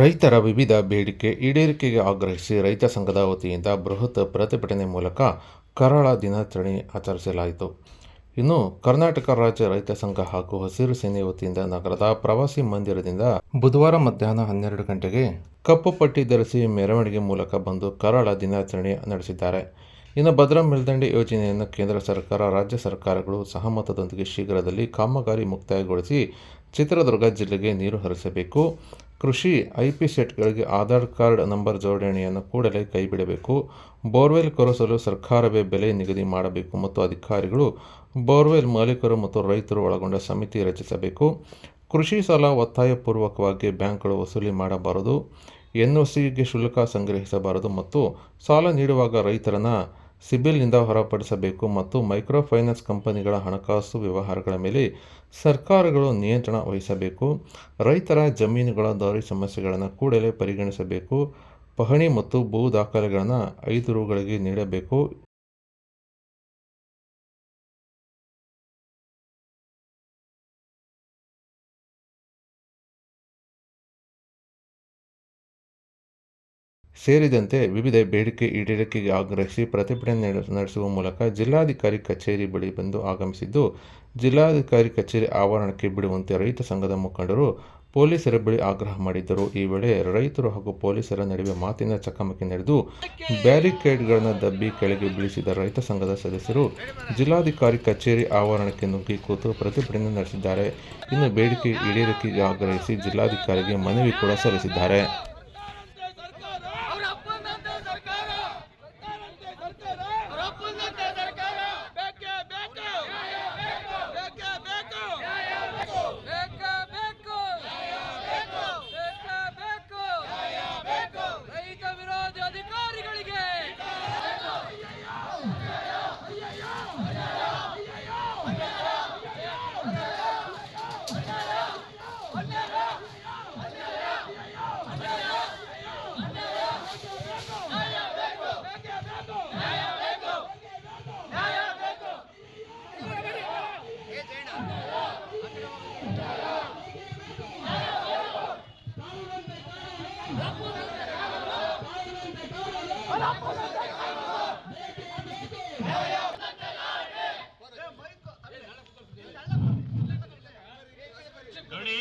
ರೈತರ ವಿವಿಧ ಬೇಡಿಕೆ ಈಡೇರಿಕೆಗೆ ಆಗ್ರಹಿಸಿ ರೈತ ಸಂಘದ ವತಿಯಿಂದ ಬೃಹತ್ ಪ್ರತಿಭಟನೆ ಮೂಲಕ ಕರಾಳ ದಿನಾಚರಣೆ ಆಚರಿಸಲಾಯಿತು. ಇನ್ನು ಕರ್ನಾಟಕ ರಾಜ್ಯ ರೈತ ಸಂಘ ಹಾಗೂ ಹಸಿರು ಸೇನೆ ವತಿಯಿಂದ ನಗರದ ಪ್ರವಾಸಿ ಮಂದಿರದಿಂದ ಬುಧವಾರ ಮಧ್ಯಾಹ್ನ ಹನ್ನೆರಡು ಗಂಟೆಗೆ ಕಪ್ಪು ಪಟ್ಟಿ ಧರಿಸಿ ಮೆರವಣಿಗೆ ಮೂಲಕ ಬಂದು ಕರಾಳ ದಿನಾಚರಣೆ ನಡೆಸಿದ್ದಾರೆ. ಇನ್ನು ಭದ್ರಾ ಮೇಲ್ದಂಡೆ ಯೋಜನೆಯನ್ನು ಕೇಂದ್ರ ಸರ್ಕಾರ, ರಾಜ್ಯ ಸರ್ಕಾರಗಳು ಸಹಮತದೊಂದಿಗೆ ಶೀಘ್ರದಲ್ಲಿ ಕಾಮಗಾರಿ ಮುಕ್ತಾಯಗೊಳಿಸಿ ಚಿತ್ರದುರ್ಗ ಜಿಲ್ಲೆಗೆ ನೀರು ಹರಿಸಬೇಕು. ಕೃಷಿ ಐ ಪಿ ಸೆಟ್ಗಳಿಗೆ ಆಧಾರ್ ಕಾರ್ಡ್ ನಂಬರ್ ಜೋಡಣೆಯನ್ನು ಕೂಡಲೇ ಕೈಬಿಡಬೇಕು. ಬೋರ್ವೆಲ್ ಕೊರೆಸಲು ಸರ್ಕಾರವೇ ಬೆಲೆ ನಿಗದಿ ಮಾಡಬೇಕು ಮತ್ತು ಅಧಿಕಾರಿಗಳು ಬೋರ್ವೆಲ್ ಮಾಲೀಕರು ಮತ್ತು ರೈತರು ಒಳಗೊಂಡ ಸಮಿತಿ ರಚಿಸಬೇಕು. ಕೃಷಿ ಸಾಲ ಒತ್ತಾಯಪೂರ್ವಕವಾಗಿ ಬ್ಯಾಂಕ್ಗಳು ವಸೂಲಿ ಮಾಡಬಾರದು. ಎನ್ಒಸಿಗೆ ಶುಲ್ಕ ಸಂಗ್ರಹಿಸಬಾರದು ಮತ್ತು ಸಾಲ ನೀಡುವಾಗ ರೈತರನ್ನ ಸಿಬಿಲ್ನಿಂದ ಹೊರಪಡಿಸಬೇಕು ಮತ್ತು ಮೈಕ್ರೋ ಫೈನಾನ್ಸ್ ಕಂಪನಿಗಳ ಹಣಕಾಸು ವ್ಯವಹಾರಗಳ ಮೇಲೆ ಸರ್ಕಾರಗಳು ನಿಯಂತ್ರಣ ವಹಿಸಬೇಕು. ರೈತರ ಜಮೀನುಗಳ ದಾರಿ ಸಮಸ್ಯೆಗಳನ್ನು ಕೂಡಲೇ ಪರಿಗಣಿಸಬೇಕು. ಪಹಣಿ ಮತ್ತು ಭೂ ದಾಖಲೆಗಳನ್ನು ಐದು ರುಗಳಿಗೆ ನೀಡಬೇಕು. ಸೇರಿದಂತೆ ವಿವಿಧ ಬೇಡಿಕೆ ಈಡೇರಿಕೆಗೆ ಆಗ್ರಹಿಸಿ ಪ್ರತಿಭಟನೆ ನಡೆ- ನಡೆಸುವ ಮೂಲಕ ಜಿಲ್ಲಾಧಿಕಾರಿ ಕಚೇರಿ ಬಳಿ ಬಂದು ಆಗಮಿಸಿದ್ದು, ಜಿಲ್ಲಾಧಿಕಾರಿ ಕಚೇರಿ ಆವರಣಕ್ಕೆ ಬಿಡುವಂತೆ ರೈತ ಸಂಘದ ಮುಖಂಡರು ಪೊಲೀಸರ ಬಳಿ ಆಗ್ರಹ ಮಾಡಿದ್ದರು. ಈ ವೇಳೆ ರೈತರು ಹಾಗೂ ಪೊಲೀಸರ ನಡುವೆ ಮಾತಿನ ಚಕಮಕಿ ನಡೆದು, ಬ್ಯಾರಿಕೇಡ್ಗಳನ್ನು ದಬ್ಬಿ ಕೆಳಗೆ ಬೀಳಿಸಿದ ರೈತ ಸಂಘದ ಸದಸ್ಯರು ಜಿಲ್ಲಾಧಿಕಾರಿ ಕಚೇರಿ ಆವರಣಕ್ಕೆ ನುಗ್ಗಿ ಕೂತು ಪ್ರತಿಭಟನೆ ನಡೆಸಿದ್ದಾರೆ. ಇನ್ನು ಬೇಡಿಕೆ ಈಡೇರಿಕೆಗೆ ಆಗ್ರಹಿಸಿ ಜಿಲ್ಲಾಧಿಕಾರಿಗೆ ಮನವಿ ಕೂಡ ಸಲ್ಲಿಸಿದ್ದಾರೆ. ನೋಡಿ.